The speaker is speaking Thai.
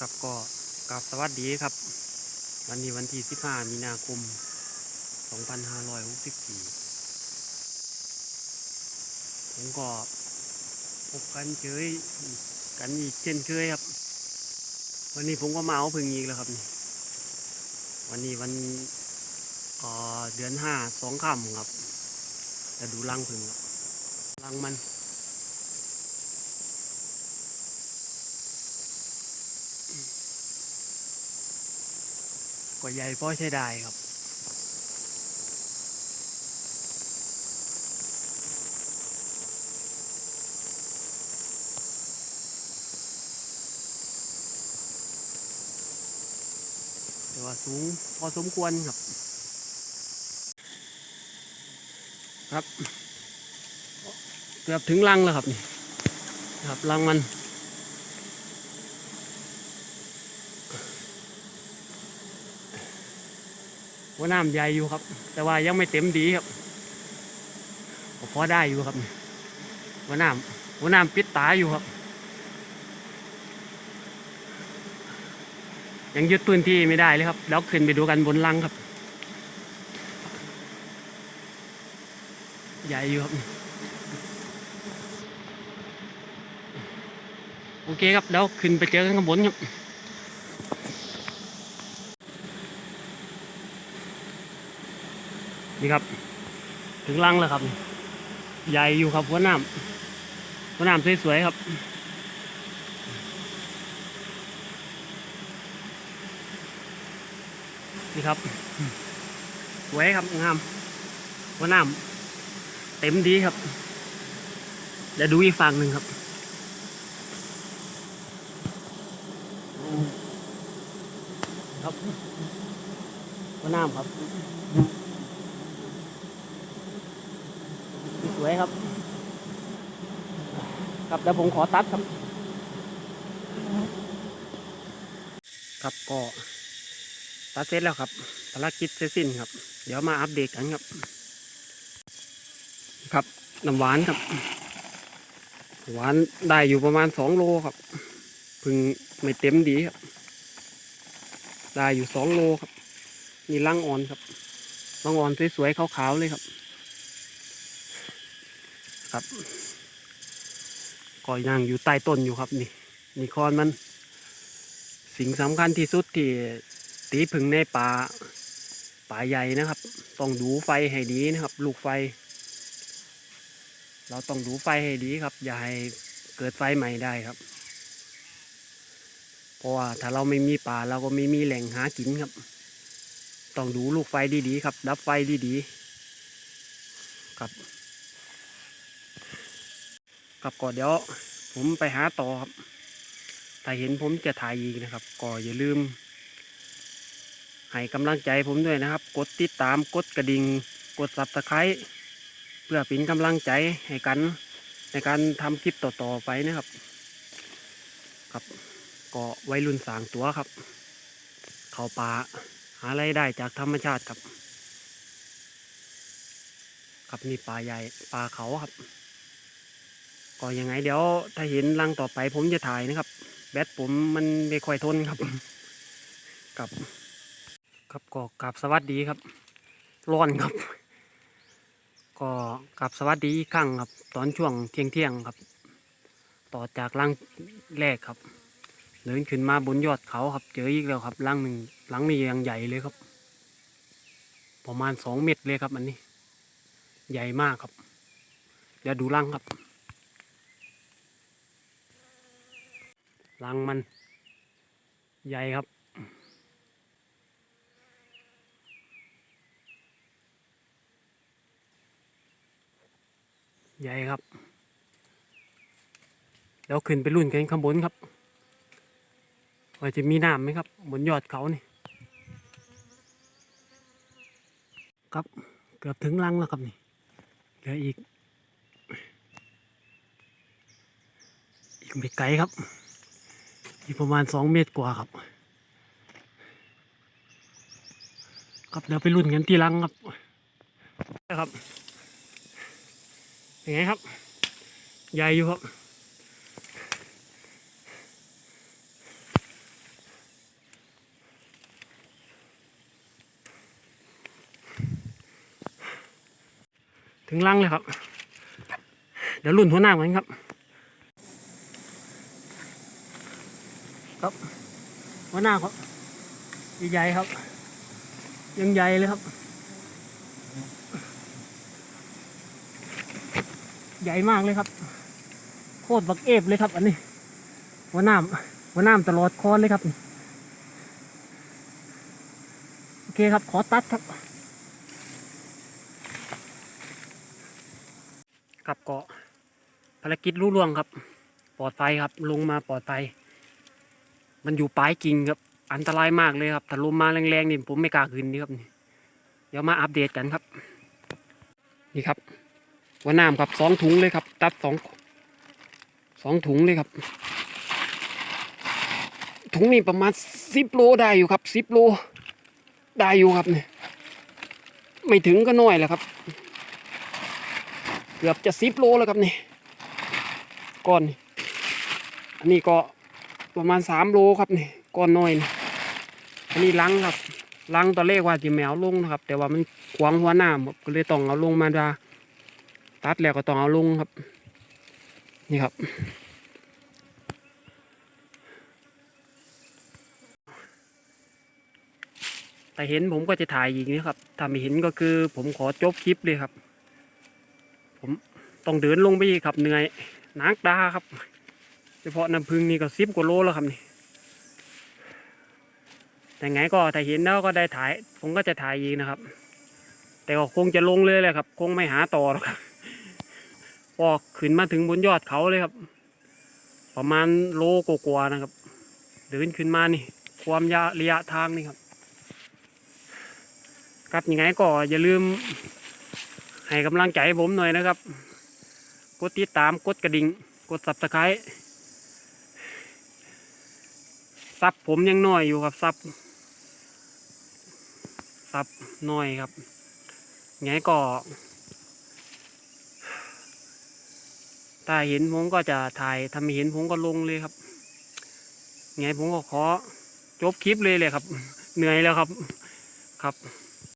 กับก็กับสวัสดีครับ วันนี้วันที่ 15 มีนาคม 2564 ผมก็พบกันเฉยกันอีกเช่นเคยครับ วันนี้ผมก็มาเอาพึ่งอีกแล้วครับนี่วันนี้วันเเดือนห้าสองค่ำครับจะดูรังพึ่งรังมัน ก็ใหญ่พอใช้ได้ครับแต่ว่าสูงพอสมควรครับ ครับ เกือบถึงรังแล้วครับนี่ครับรังมัน หัวน้ำใหญ่อยู่ครับ แต่ว่ายังไม่เต็มดีครับพอได้อยู่ครับนี่หัวน้ำหัวน้ำปิดตาอยู่ครับ ยังยึดพื้นที่ไม่ได้เลยครับ แล้วขึ้นไปดูกันบนลังครับ ใหญ่อยู่ครับ โอเคครับ แล้วขึ้นไปเจอกันข้างบนครับ นี่ครับ ถึงลังแล้วครับ ใหญ่อยู่ครับหัวน้ำหัวน้ำสวยๆครับนี่ครับสวยครับงามหัวน้ำเต็มดีครับเดี๋ยวดูอีกฝั่งหนึ่งครับครับหัวน้ำครับ สวย ครับ ครับแล้วผมขอตัดครับ ครับก็ตัดเสร็จแล้วครับภารกิจเสร็จสิ้นครับ เดี๋ยวมาอัปเดตกันครับ ครับน้ำหวานครับหวานได้อยู่ประมาณสองโลครับเพึ่งไม่เต็มดีครับ ได้อยู่สองโลครับนี่ลังอ่อนครับลังอ่อนสวยๆขาวๆเลยครับ ครับก็ยังอยู่ใต้ต้นอยู่ครับนี่นี่คอนมัน สิ่งสำคัญที่สุดที่ตีผึ่งในป่าป่าใหญ่นะครับ ต้องดูไฟให้ดีนะครับ ลูกไฟ เราต้องดูไฟให้ดีครับ อย่าให้เกิดไฟใหม่ได้ครับ เพราะว่าถ้าเราไม่มีป่าเราก็ไม่มีแหล่งหากินครับ ต้องดูลูกไฟดีๆครับ ดับไฟดีๆครับ ครับก็เดี๋ยว ผมไปหาต่อครับถ้าเห็นผมจะถ่ายอีกนะครับ ก็อย่าลืม ให้กำลังใจผมด้วยนะครับ กดติดตามกดกระดิ่งกดซับสไครต์เพื่อเป็นกำลังใจให้กันในการทำคลิปต่อๆไปนะครับ ครับก็วัยรุ่นสางตัวครับ เข้าป่าหาไรายได้จากธรรมชาติครับ ครับนี่ป่าใหญ่ป่าเขาครับ ก็ยังไงเดี๋ยวถ้าเห็นรังต่อไปผมจะถ่ายนะครับ แบตผมมันไม่ค่อยทนครับกับครับก็กลับสวัสดีครับ ร้อนครับ ก็กลับสวัสดีอีกครั้งครับ ตอนช่วงเที่ยงเที่ยงครับ ต่อจากรังแรกครับเดินขึ้นมาบนยอดเขาครับ เจออีกแล้วครับรังหนึ่งรังนี้ยังใหญ่เลยครับ ประมาณสองเมตรเลยครับ อันนี้ ใหญ่มากครับ เดี๋ยวดูรังครับ รังมัน ใหญ่ครับ ใหญ่ครับ แล้วขึ้นไปรุ่นกันข้างบนครับ ว่าจะมีน้ำไหมครับ บนยอดเขานี่ ครับเกือบถึงรังแล้วครับนี่ เหลืออีก อีกไม่ไกลครับ ที่ประมาณสองเมตรกว่าครับ ครับเดี๋ยวไปรุ่นกันที่ลังครับนะครับยังไงครับ ใหญ่อยู่ครับถึงลังเลยครับ เดี๋ยวรุ่นหัวหน้าเหมือนครับ ครับหัวหน้าครับใหญ่ครับ ยังใหญ่เลยครับ ใหญ่มากเลยครับ โคตรบักเอฟเลยครับ อันนี้ หัวหน้าหัวหน้าตลอดคอนเลยครับ โอเคครับ ขอตัดครับกับเกาะภารกิจรุ่ล่วงครับ ปลอดภัยครับ ลงมาปลอดภัย มันอยู่ปลายกิ่งครับ อันตรายมากเลยครับถ้าลมมาแรงๆนี่ผมไม่กล้าขึ้นนี่ครับนี่เดี๋ยวมาอัปเดตกันครับ นี่ครับว่าน้ำครับสองถุงเลยครับ ตัดสองสองถุงเลยครับ ถุงนี้ประมาณสิบโลได้อยู่ครับสิบโลได้อยู่ครับเนี่ยไม่ถึงก็น้อยแหละครับ เกือบจะสิบโลแล้วครับนี่ก้อนนี่อันนี้ก็ ประมาณสามโลครับนี่ก้อนน้อยนี่อันนี้ลังครับลังตอนแรกว่าจะแมวลงนะครับ แต่ว่ามันขวางหัวหน้าครับก็เลยต้องเอาลงมาดาตัดแล้วก็ต้องเอาลงครับ นี่ครับ แต่เห็นผมก็จะถ่ายอีกนะครับ ถ้าไม่เห็นก็คือผมขอจบคลิปเลยครับ ผมต้องเดินลงไปอีกครับเหนื่อยนักดาครับ เฉพาะน้ำพึ่งนี่ก็สิบกว่าโลแล้วครับนี่ แต่ไงก็ถ้าเห็นแล้วก็ได้ถ่าย ผมก็จะถ่ายอีกนะครับ แต่ก็คงจะลงเลยแหละครับ คงไม่หาต่อหรอกครับพอขึ้นมาถึงบนยอดเขาเลยครับ ประมาณโลกว่าๆนะครับ เดินขึ้นมานี่ ความยาระยะทางนี่ครับครับยังไงก็อย่าลืม ให้กำลังใจผมหน่อยนะครับ กดติดตามกดกระดิ่ง กดสับตะไคร้ ซับผมยังน้อยอยู่ครับซับซับน้อยครับไงก็ถ้าเห็นผมก็จะถ่ายถ้าไม่เห็นผมก็ลงเลยครับไงผมก็ขอจบคลิปเลยเลยครับ เหนื่อยแล้วครับครับ